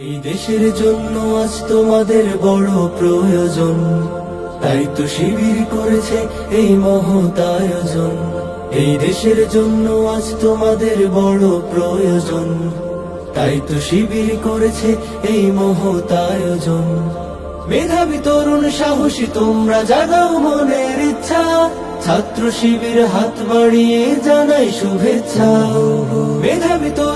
এই দেশের জন্য আজ তোমাদের বড় প্রয়োজন। তাই তো শিবির করেছে এই মহৎ আয়োজন। এই দেশের জন্য আজ তোমাদের বড় প্রয়োজন। তাই তো শিবির করেছে এই মহৎ আয়োজন। মেধাবী তরুণ সাহসী, তোমরা জাগাও মনের ইচ্ছা। ছাত্র শিবির হাত বাড়িয়ে জানাই শুভেচ্ছা। মেধাবী তরুণ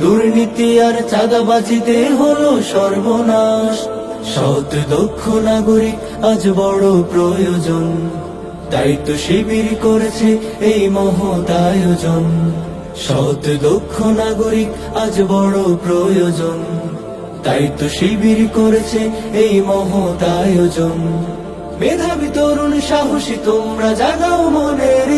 দুর্নীতি আর চাঁদাবাজিতে হলো সর্বনাশ। সৎ, দক্ষ নাগরিক আজ বড় প্রয়োজন। তো শিবির করেছে এই মহৎ আয়োজন। সৎ, দক্ষ নাগরিক আজ বড় প্রয়োজন। তো শিবির করেছে এই মহৎ আয়োজন। মেধাবী তরুণ সাহসী, তোমরা জাগাও মনের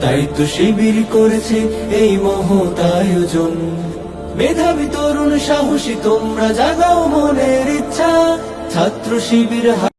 তাই তো শিবির করেছে এই মহৎ আয়োজন মেধাবী তরুণ সাহসী, তোমরা জাগাও মনের ইচ্ছা। ছাত্র শিবির